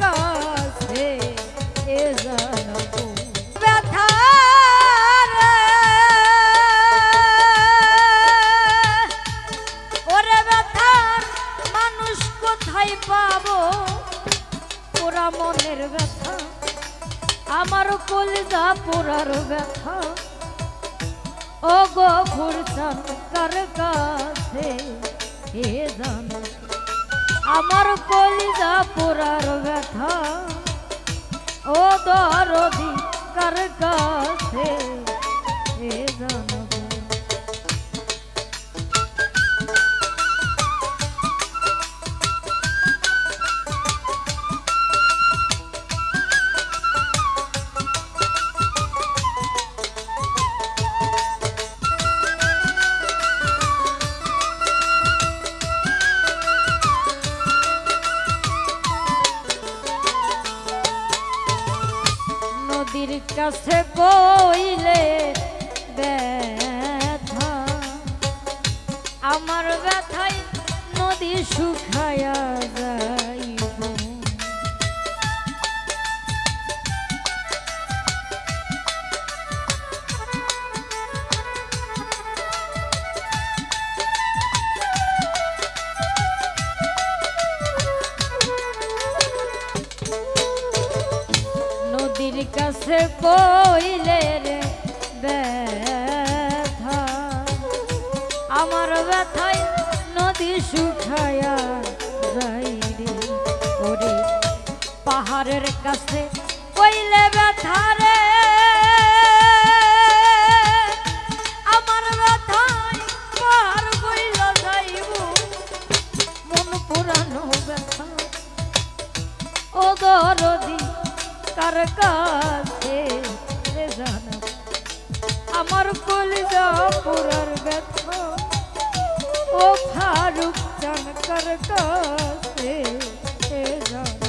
কাছে এ জানব ব্যথা ওরে ব্যথার মানুষ কোথায় পাবো? ওরা মনের ব্যথা, আমার কলিজা পোড়ার ব্যথা। ও গো ফুরসান কার কাছে হে জানো আমার কলিজা পোড়ার ব্যথা। ও দরদি কার কাছে এ জানো? আমার ব্যথায় নদী শুকায়া যাইব। নদীর কাছে বইলে রে ব্যথা নদী শুকায়া যাইরে পাহাড়ের কাছে কইলে ব্যথা রে। আমার ব্যথায় পাহাড় কইল মন পুরানো ব্যথা। ও দরদি, কার কাছে আমার কলিজা পুরার ব্যথা। ও ফারুক চান কার কাছে রে জানা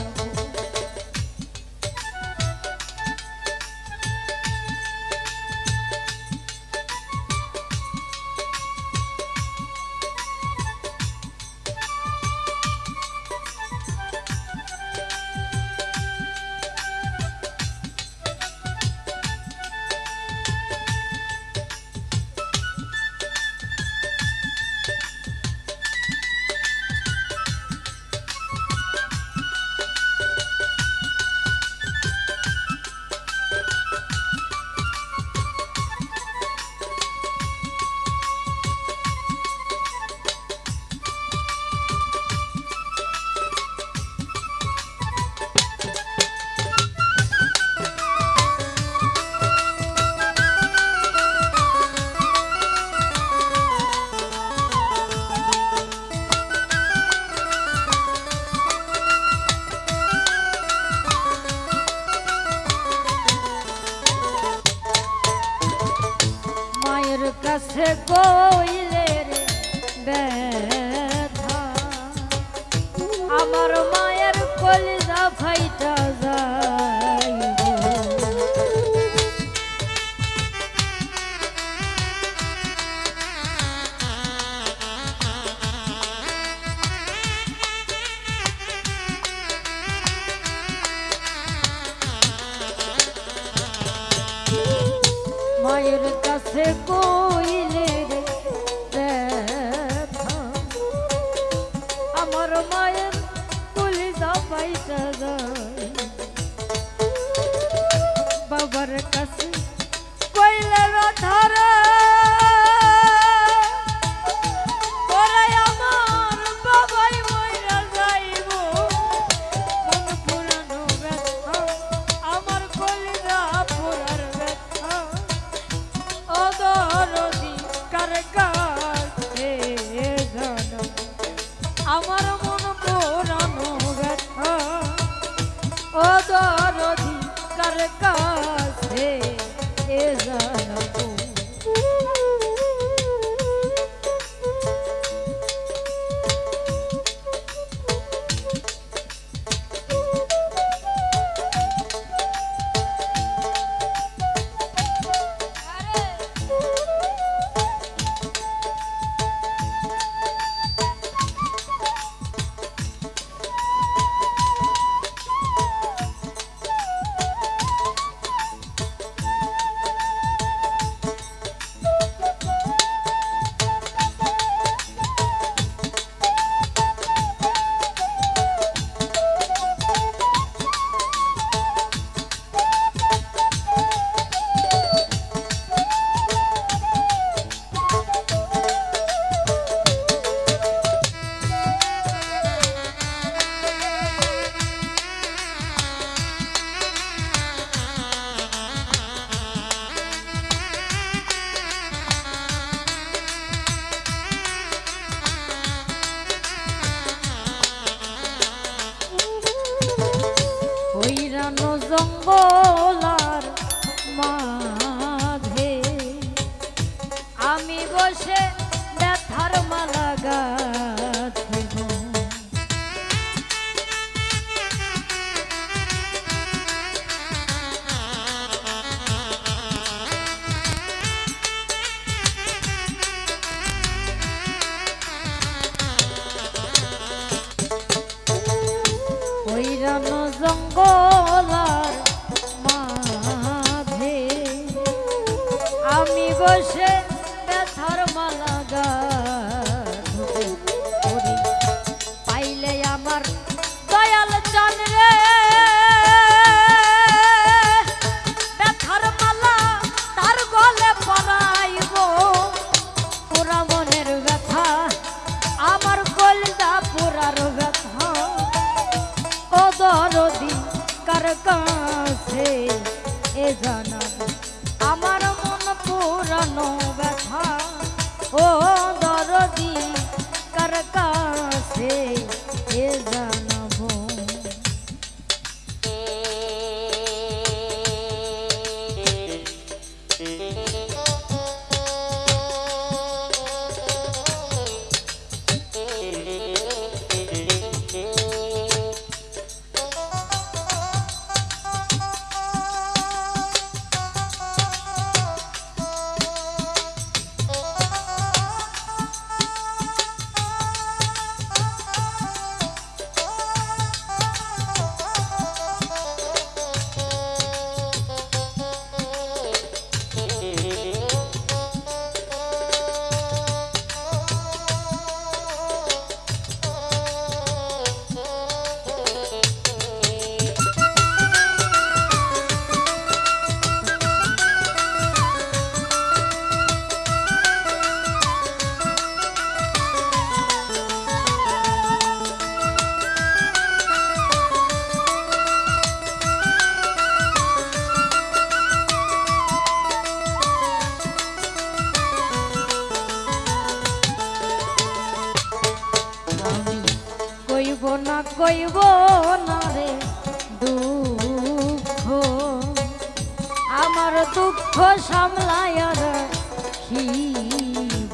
কাছে কইলে রে ব্যথা। আমার মায়ের কলিজা ফাইটা যায় মায়ের কাছে পাইটা যায়। বাবার কাছে কইলে ব্যথা ব্যথা। ও দরদি কার না কইব না রে দুঃখ। আমার দুঃখ সামলায় রাখিব।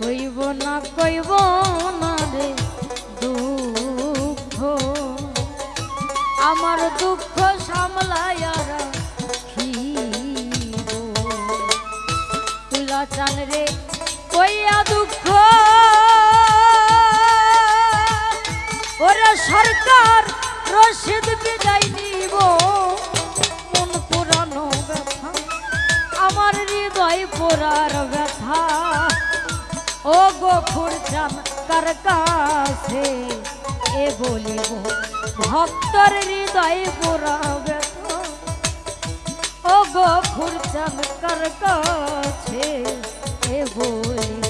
কইব না কইব তুলা রে, কইয়া দুঃখ। ওরে সরকার রশিদ বিদায় নিব, মন পুরানো ব্যথা, আমার হৃদয় পোড়ার ব্যথা। ও গোফুর চান কার কাছে এ বলিব? ভক্তর হৃদয় পোড়া ব্যথা ও গোফুর চান কার কাছে এ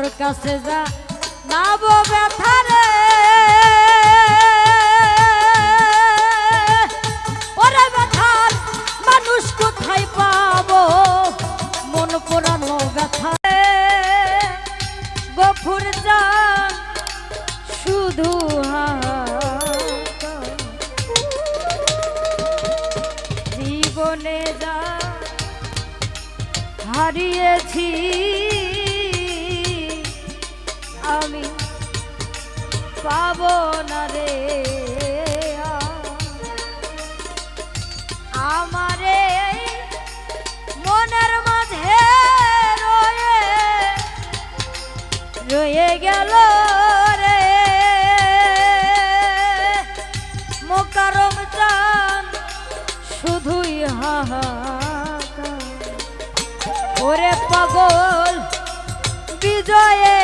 কার কাছে যা নাব ব্যথা রে। ওরে ব্যথার মানুষ কোথায় পাবো? মন পোড়ানো ব্যথা। গফুর যান শুধু জীবনে যা হারিয়েছি পাব না আমারে মনের গেল রে। চান শুধুই ওরে পাগল বিজয়ে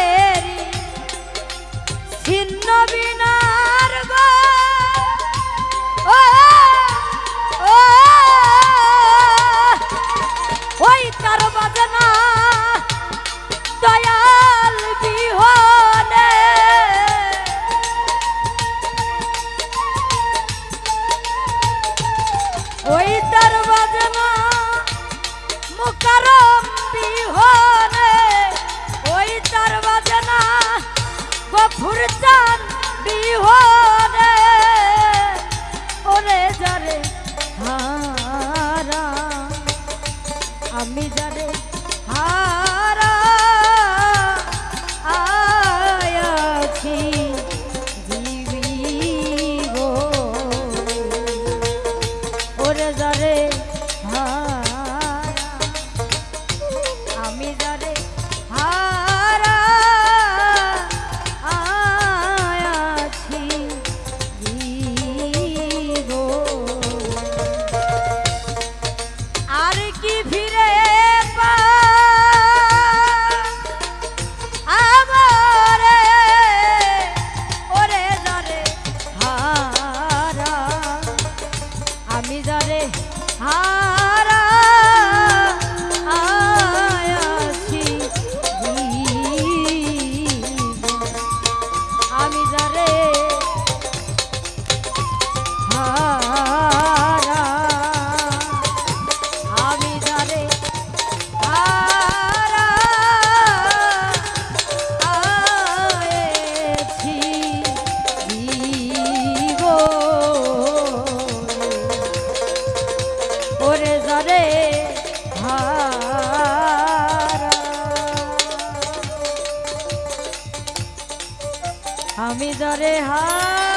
আমি যারে হারা